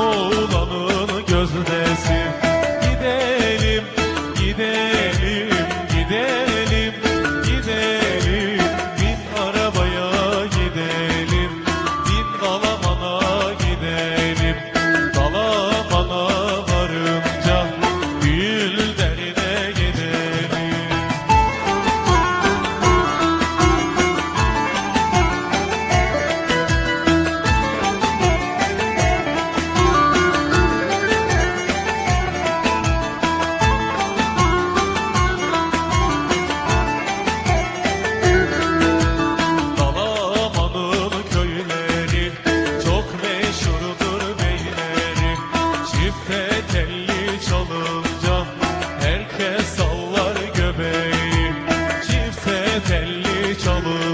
oğlanın gözdesi. Telli çalınca